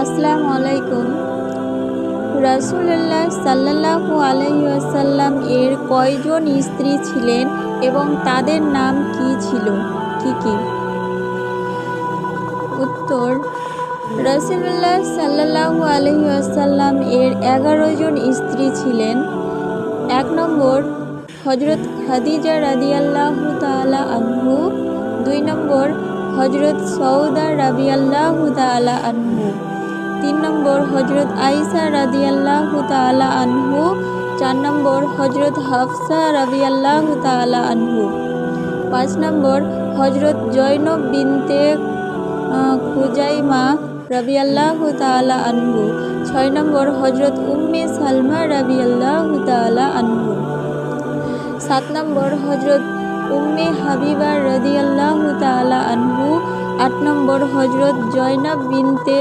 আসসালামু আলাইকুম। রাসূলুল্লাহ সাল্লাল্লাহু আলাইহি ওয়াসাল্লাম এর কয়জন স্ত্রী ছিলেন এবং তাদের নাম কি ছিল? কি কি? উত্তর রসুল্লাহ সাল্লাল্লাহু আলাইহি ওয়াসাল্লাম এর এগারো জন স্ত্রী ছিলেন। এক নম্বর হজরত খাদিজা রাদিয়াল্লাহু তাআলা আনহু। দুই নম্বর হজরত সৌদা রাবিয়াল্লাহু তাআলা আনহু। তিন নম্বর হজরত আইসা রাদিয়াল্লাহু তাআলা আনহু, চার নম্বর হজরত হাফসা রাবিয়াল্লাহু তাআলা আনহু, পাঁচ নম্বর হজরত জৈনব বিনতে খুজাইমা রাবিয়াল্লাহু তাআলা আনহু, ছয় নম্বর হজরত উম্মে সালমা রাবিয়াল্লাহু তাআলা আনহু, সাত নম্বর হজরত উম্মে হাবিবা রাদিয়াল্লাহু তাআলা আনহু, আট নম্বর হজরত জয়নাব বিনতে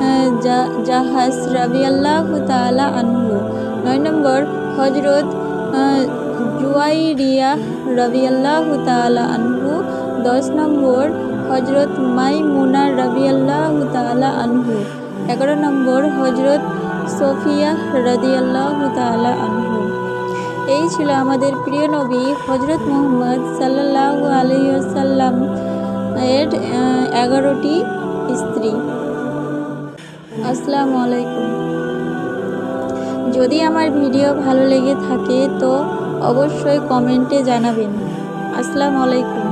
আহ, জা- জাহাস রাবিয়াল্লাহু তাআলা আনহু। নয় নম্বর হজরত জুয়াইরিয়া রাবিয়াল্লাহু তাআলা আনহু। দশ নম্বর হজরত মাইমুনা রাবিয়াল্লাহু তাআলা আনহু। এগারো নম্বর হজরত সোফিয়া রাদিয়াল্লাহু তাআলা আনহু। এই ছিল আমাদের প্রিয় নবী হজরত মোহাম্মদ সাল্লাল্লাহু আলাইহি ওয়াসাল্লাম এর এগারোটি স্ত্রী। আসসালামু আলাইকুম। যদি আমার ভিডিও ভালো লেগে থাকে তো অবশ্যই কমেন্টে জানাবেন। আসসালামু আলাইকুম।